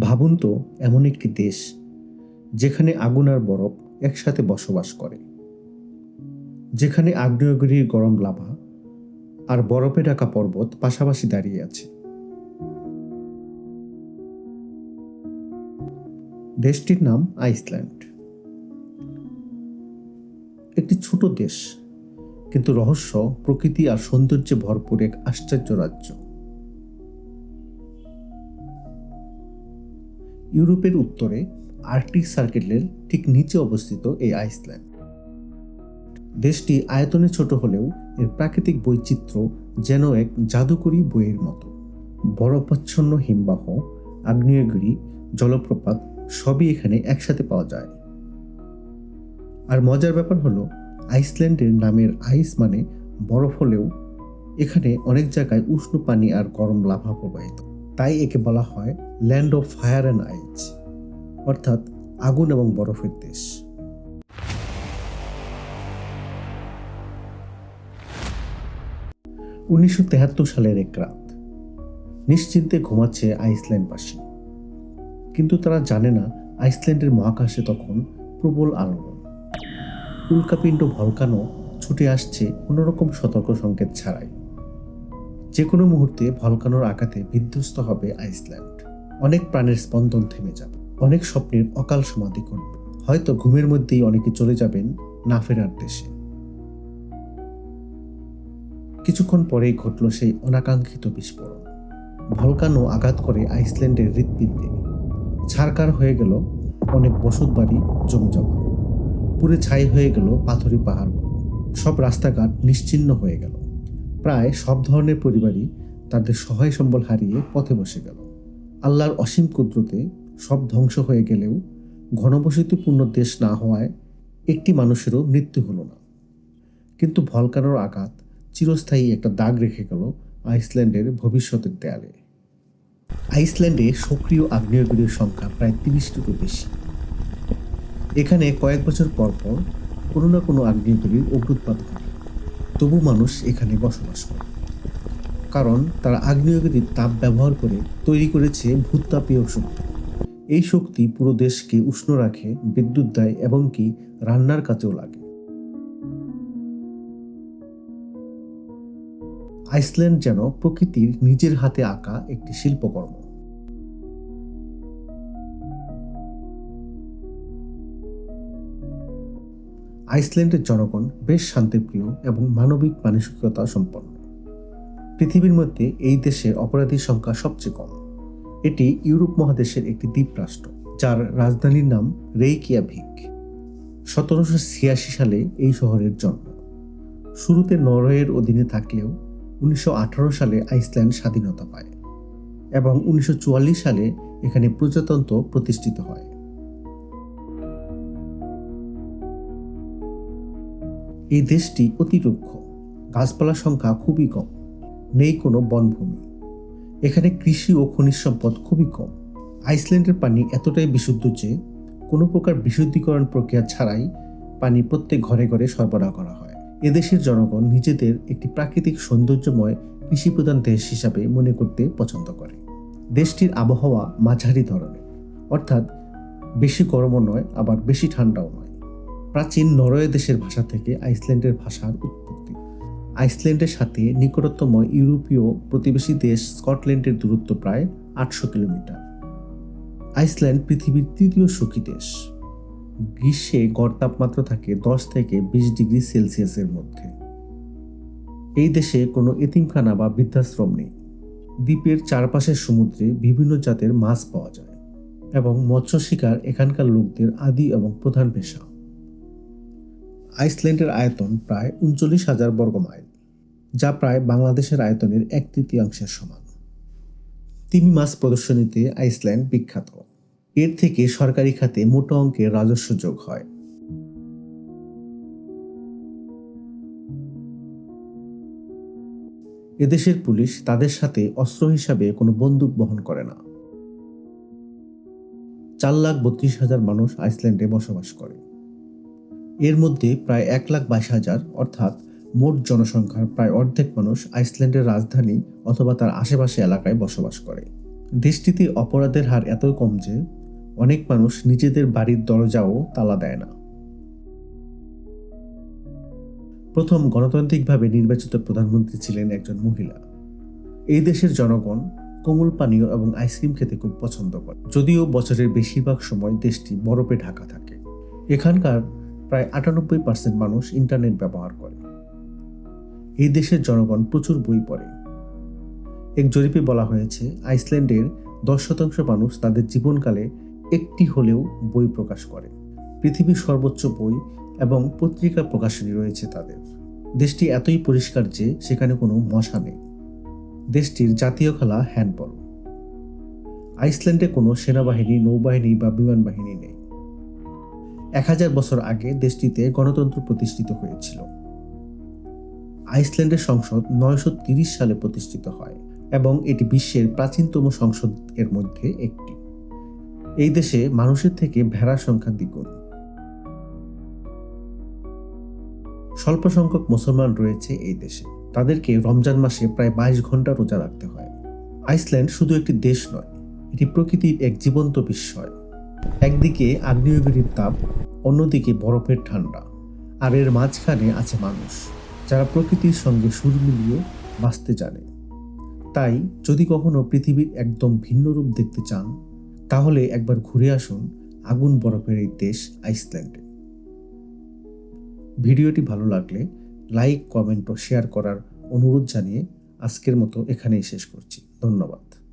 ভাবুন তো, এমন একটি দেশ, যেখানে আগুন আর বরফ একসাথে বসবাস করে, যেখানে আগ্নেয়গিরির গরম লাভা আর বরফে ঢাকা পর্বত পাশাপাশি দাঁড়িয়ে আছে। দেশটির নাম আইসল্যান্ড। একটি ছোট দেশ, কিন্তু রহস্য, প্রকৃতি আর সৌন্দর্যে ভরপুর এক আশ্চর্য রাজ্য। ইউরোপের উত্তরে আর্কটিক সার্কেলের ঠিক নিচে অবস্থিত এই আইসল্যান্ড। দেশটি আয়তনে ছোট হলেও এর প্রাকৃতিক বৈচিত্র্য যেন এক জাদুকরী বইয়ের মতো। বরফাচ্ছন্ন হিমবাহ আগ্নেয়গিরি জলপ্রপাত সবই এখানে একসাথে পাওয়া যায়। আর মজার ব্যাপার হলো, আইসল্যান্ডের নামের আইস মানে বরফ হলেও এখানে অনেক জায়গায় উষ্ণ পানি আর গরম লাভা প্রবাহিত। তাই একে বলা হয় land of fire and ice অর্থাৎ আগুন এবং বরফের দেশ। উনিশশো তেহাত্তর সালের এক রাত, নিশ্চিন্তে ঘুমাচ্ছে আইসল্যান্ডবাসী। কিন্তু তারা জানে না আইসল্যান্ডের মহাকাশে তখন প্রবল আলোড়ন। উল্কাপিণ্ড ভলকানো ছুটে আসছে কোনোরকম সতর্ক সংকেত ছাড়াই। যে কোনো মুহূর্তে ভলকানোর আঘাতে বিধ্বস্ত হবে আইসল্যান্ড। অনেক প্রাণের স্পন্দন থেমে যাবে। অনেক স্বপ্নের অকাল সমাধি ঘটবে হয়তো ঘুমের মধ্যেই অনেকে চলে যাবেন না ফেরার দেশে। কিছুক্ষণ পরেই ঘটল সেই অনাকাঙ্ক্ষিত বিস্ফোরণ। ভলকানো আঘাত করে আইসল্যান্ডের হৃৎপিণ্ডে ছারকার হয়ে গেল অনেক বসত বাড়ি, জমি জমা। পুরে ছাই হয়ে গেল পাথরি পাহাড় সব রাস্তাঘাট নিশ্চিন্ন হয়ে গেল। প্রায় সব ধরনের পরিবারই তাদের সহায় সম্বল হারিয়ে পথে বসে গেল। আল্লাহর অসীম কুদরতে সব ধ্বংস হয়ে গেলেও ঘনবসতিপূর্ণ দেশ না হওয়ায় একটি মানুষেরও মৃত্যু হলো না। কিন্তু ভলকানোর আঘাত চিরস্থায়ী একটা দাগ রেখে গেল আইসল্যান্ডের ভবিষ্যতের দেয়ালে। আইসল্যান্ডে সক্রিয় আগ্নেয়গিরির সংখ্যা প্রায় তিরিশটিরও বেশি। এখানে কয়েক বছর পর পর কোনো না কোনো আগ্নেয়গিরির অগ্নুৎপাত ঘটে। তবু মানুষ এখানে বসবাস করে। কারণ তারা আগ্নেয়গিরির তাপ ব্যবহার করে তৈরি করেছে ভূতাপীয় শক্তি। এই শক্তি পুরো দেশকে উষ্ণ রাখে, বিদ্যুৎ দেয় এবং কি রান্নার কাজেও লাগে। আইসল্যান্ড যেন প্রকৃতির নিজের হাতে আঁকা একটি শিল্পকর্ম। আইসল্যান্ডের জনগণ বেশ শান্তিপ্রিয় এবং মানবিক মানসিকতা সম্পন্ন। পৃথিবীর মধ্যে এই দেশে অপরাধীর সংখ্যা সবচেয়ে কম। এটি ইউরোপ মহাদেশের একটি দ্বীপরাষ্ট্র যার রাজধানীর নাম রেইকিয়াভিক। সতেরোশো ছিয়াশি সালে এই শহরের জন্ম। শুরুতে নরওয়ের অধীনে থাকলেও উনিশশো আঠারো সালে আইসল্যান্ড স্বাধীনতা পায় এবং উনিশশো চুয়াল্লিশ সালে এখানে প্রজাতন্ত্র প্রতিষ্ঠিত হয়। এই দেশটি অতি রুক্ষ। গাছপালার সংখ্যা খুবই কম। নেই কোনো বনভূমি। এখানে কৃষি ও খনিজ সম্পদ খুবই কম। আইসল্যান্ডের পানি এতটাই বিশুদ্ধ যে, কোনো প্রকার বিশুদ্ধিকরণ প্রক্রিয়া ছাড়াই পানি প্রত্যেক ঘরে ঘরে সরবরাহ করা হয়। এদেশের জনগণ নিজেদের একটি প্রাকৃতিক সৌন্দর্যময় কৃষিপ্রধান দেশ হিসাবে মনে করতে পছন্দ করে। দেশটির আবহাওয়া মাঝারি ধরনের। অর্থাৎ বেশি গরমও নয়, আবার বেশি ঠান্ডাও নয়। প্রাচীন নরওয়ে দেশের ভাষা থেকে আইসল্যান্ডের ভাষার উৎপত্তি। আইসল্যান্ডের সাথে নিকটতম ইউরোপীয় প্রতিবেশী দেশ স্কটল্যান্ডের দূরত্ব প্রায় আটশো কিলোমিটার। আইসল্যান্ড পৃথিবীর তৃতীয় সুখী দেশ। গ্রীষ্মে গড় তাপমাত্রা থাকে দশ থেকে বিশ ডিগ্রি সেলসিয়াসের মধ্যে। এই দেশে কোনো এতিমখানা বা বৃদ্ধাশ্রম নেই। দ্বীপের চারপাশের সমুদ্রে বিভিন্ন জাতের মাছ পাওয়া যায় এবং মৎস্য শিকার এখানকার লোকদের আদি এবং প্রধান পেশা। আইসল্যান্ডের আয়তন প্রায় উনচল্লিশ হাজার বর্গ মাইল যা প্রায় বাংলাদেশের আয়তনের এক তৃতীয়াংশের সমান। তিমি মাছ প্রদর্শনীতে আইসল্যান্ড বিখ্যাত। এর থেকে সরকারি খাতে মোটা অঙ্কের রাজস্ব যোগ হয়। এদেশের পুলিশ তাদের সাথে অস্ত্র হিসাবে কোনো বন্দুক বহন করে না। চার লাখ বত্রিশ হাজার মানুষ আইসল্যান্ডে বসবাস করে। এর মধ্যে প্রায় এক লাখ বাইশ হাজার, অর্থাৎ মোট জনসংখ্যার প্রায় অর্ধেক মানুষ আইসল্যান্ডের রাজধানী অথবা তার আশেপাশে এলাকায় বসবাস করে। দেশটিতে অপরাধের হার এতই কম যে অনেক মানুষ নিজেদের বাড়ির দরজাও তালা দেয় না। প্রথম গণতান্ত্রিকভাবে নির্বাচিত প্রধানমন্ত্রী ছিলেন একজন মহিলা। এই দেশের জনগণ কোমল পানীয় এবং আইসক্রিম খেতে খুব পছন্দ করে। যদিও বছরের বেশিরভাগ সময় দেশটি বরফে ঢাকা থাকে। এখানকার প্রায় আটানব্বই পার্সেন্ট মানুষ ইন্টারনেট ব্যবহার করে। এই দেশের জনগণ প্রচুর বই পড়ে। এক জরিপে বলা হয়েছে, আইসল্যান্ডের দশ শতাংশ মানুষ তাদের জীবনকালে একটি হলেও বই প্রকাশ করে। পৃথিবীর সর্বোচ্চ বই এবং পত্রিকা প্রকাশনী রয়েছে তাদের। দেশটি এতই পরিষ্কার যে সেখানে কোনো মশা নেই। দেশটির জাতীয় খেলা হ্যান্ডবল আইসল্যান্ডে কোনো সেনাবাহিনী, নৌবাহিনী বা বিমান বাহিনী নেই। এক হাজার বছর আগে দেশটিতে গণতন্ত্র প্রতিষ্ঠিত হয়েছিল। আইসল্যান্ডের সংসদ নয়শো সালে প্রতিষ্ঠিত হয় এবং এটি বিশ্বের প্রাচীনতম সংসদ এর মধ্যে একটি। এই দেশে মানুষের থেকে ভেড়ার সংখ্যা দ্বিগুণ। স্বল্প সংখ্যক মুসলমান রয়েছে এই দেশে। তাদেরকে রমজান মাসে প্রায় বাইশ ঘণ্টা রোজা রাখতে হয়। আইসল্যান্ড শুধু একটি দেশ নয়, এটি প্রকৃতির এক জীবন্ত বিস্ময়। একদিকে আগ্নেয়গিরির তাপ, অন্যদিকে বরফের ঠান্ডা, আর এর মাঝখানে আছে মানুষ, যারা প্রকৃতির সঙ্গে সুর মিলিয়ে বাঁচতে জানে। তাই যদি কখনো পৃথিবীর একদম ভিন্ন রূপ দেখতে চান, তাহলে একবার ঘুরে আসুন আগুন বরফের এই দেশ আইসল্যান্ডে। ভিডিওটি ভালো লাগলে লাইক, কমেন্ট ও শেয়ার করার অনুরোধ জানিয়ে আজকের মতো এখানেই শেষ করছি। ধন্যবাদ।